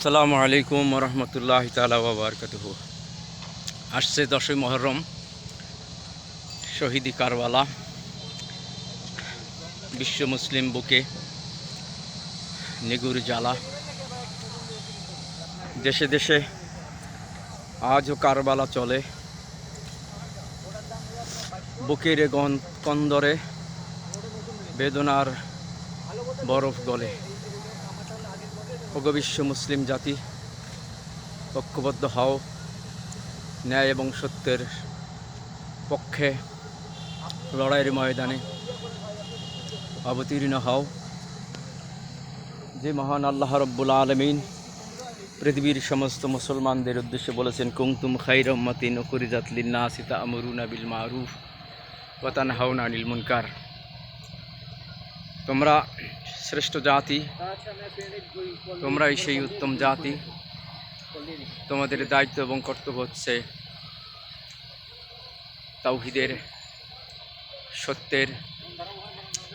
আসসালামু আলাইকুম রহমতুল্লাহ তালা বাবরকাতুহ আসছে দশই মহরম, শহীদি কারবালা, বিশ্ব মুসলিম বুকে নিগুর জ্বালা। দেশে দেশে আজও কারবালা চলে। বুকের কন্দরে বেদনার বরফ গলে। অগবিশ্ব মুসলিম জাতি, ঐক্যবদ্ধ হও। ন্যায় এবং সত্যের পক্ষে লড়াইয়ের ময়দানে অবতীর্ণ হও। যে মহান আল্লাহ রব্বুল আলমিন পৃথিবীর সমস্ত মুসলমানদের উদ্দেশ্যে বলেছেন কুংতুম খাইরম্মতিন ওকুরিজাত লিন্না সিতা আমরুনা বিল মারুফ ওয়াতান হাউন আনিল মুনকার। তোমরা শ্রেষ্ঠ জাতি। তোমরাই সেই উত্তম জাতি। তোমাদের দায়িত্ব এবং কর্তব্য হচ্ছে তাওহিদের, সত্যের,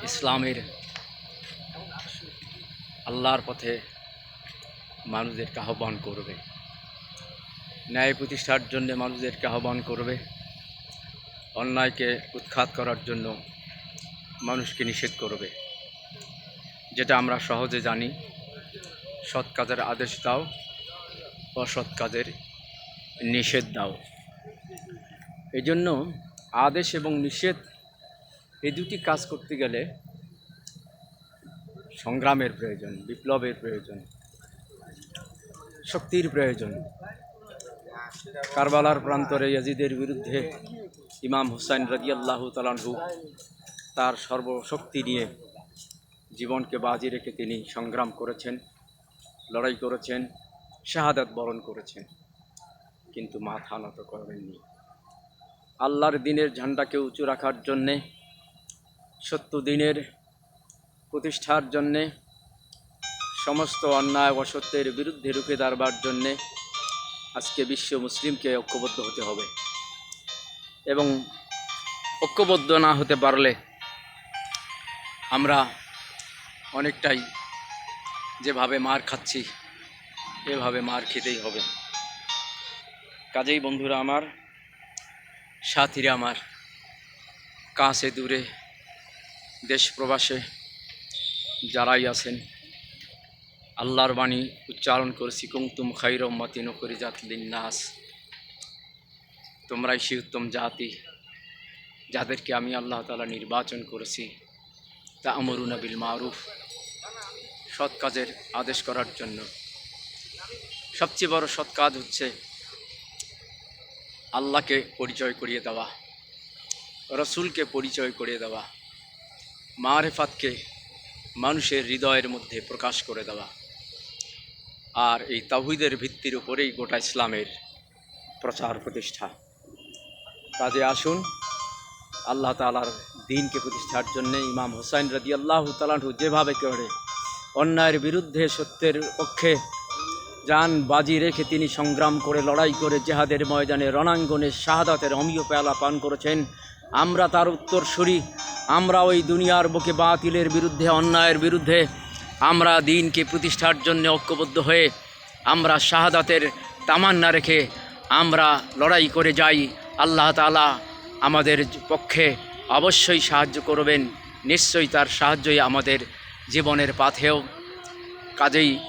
ইসলামের, আল্লাহর পথে মানুষদেরকে আহ্বান করবে। ন্যায় প্রতিষ্ঠার জন্য মানুষদেরকে আহ্বান করবে। অন্যায়কে উৎখাত করার জন্য মানুষকে নিষেধ করবে। যেটা আমরা সহজে জানি। সৎ কাজের আদেশ দাও, অসৎ কাজের নিষেধ দাও। এই জন্য আদেশ এবং নিষেধ এই দুটি কাজ করতে গেলে সংগ্রামের প্রয়োজন, বিপ্লবের প্রয়োজন, শক্তির প্রয়োজন। কারবালার প্রান্তরে ইয়াজিদের বিরুদ্ধে ইমাম হুসাইন রাজিয়াল্লাহ তালানহু তার সর্বশক্তি নিয়ে জীবনকে বাজি রেখে তিনি সংগ্রাম করেছেন, লড়াই করেছেন, শাহাদাত বরণ করেছেন। কিন্তু মাথা নত করেননি। আল্লাহর দিনের ঝান্ডাকে উঁচু রাখার জন্যে, সত্য দিনের প্রতিষ্ঠার জন্যে, সমস্ত অন্যায় অসত্যের বিরুদ্ধে রুখে দাঁড়বার জন্যে আজকে বিশ্ব মুসলিমকে ঐক্যবদ্ধ হতে হবে। এবং ঐক্যবদ্ধ না হতে পারলে আমরা অনেকটাই যেভাবে মার খাচ্ছি, এভাবে মার খেতেই হবে। কাজেই বন্ধুরা আমার, সাথীরা আমার, কাছে দূরে, দেশ প্রবাসে যারাই আছেন, আল্লাহর বাণী উচ্চারণ করছি কুমতুম খাইরম্মতি নকরি জাতলিন নাস তোমরাই সে উত্তম জাতি যাদেরকে আমি আল্লাহ তালা নির্বাচন করেছি তা আমরুনা বিল মারুফ। সৎ কাজের আদেশ করার জন্য। সবচেয়ে বড় সৎ কাজ হচ্ছে আল্লাহকে পরিচয় করিয়ে দেওয়া, রসুলকে পরিচয় করিয়ে দেওয়া, মারেফাতকে মানুষের হৃদয়ের মধ্যে প্রকাশ করে দেওয়া। আর এই তাহিদের ভিত্তির উপরেই গোটা ইসলামের প্রচার প্রতিষ্ঠা। কাজে আসুন, আল্লাহ তালার দিনকে প্রতিষ্ঠার জন্যে ইমাম হোসাইন রাজি আল্লাহ তালাহু যেভাবে করে অন্যায়ের বিরুদ্ধে সত্যের পক্ষে যান বাজি রেখে তিনি সংগ্রাম করে, লড়াই করে জেহাদের ময়দানে রণাঙ্গনে শাহাদাতের অমীয় পেয়ালা পান করেছেন। আমরা তার উত্তরসূরি। আমরা ওই দুনিয়ার বুকে বাতিলের বিরুদ্ধে, অন্যায়ের বিরুদ্ধে। আমরা দিনকে প্রতিষ্ঠার জন্য ঐক্যবদ্ধ হয়ে, আমরা শাহাদাতের তামান্না রেখে, আমরা লড়াই করে যাই। আল্লাহ তালা আমাদের পক্ষে অবশ্যই সাহায্য করবেন। নিশ্চয়ই তার সাহায্যই আমাদের জীবনের পাথেও কাজেই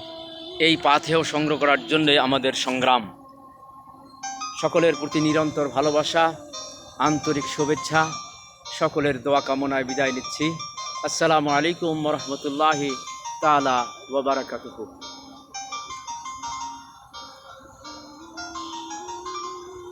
এই পাথেও সংগ্রহ করার জন্যে আমাদের সংগ্রাম। সকলের প্রতি নিরন্তর ভালোবাসা, আন্তরিক শুভেচ্ছা, সকলের দোয়া কামনায় বিদায় নিচ্ছি। আসসালামু আলাইকুম রহমতুল্লাহি তালা ওবরাকাতুহু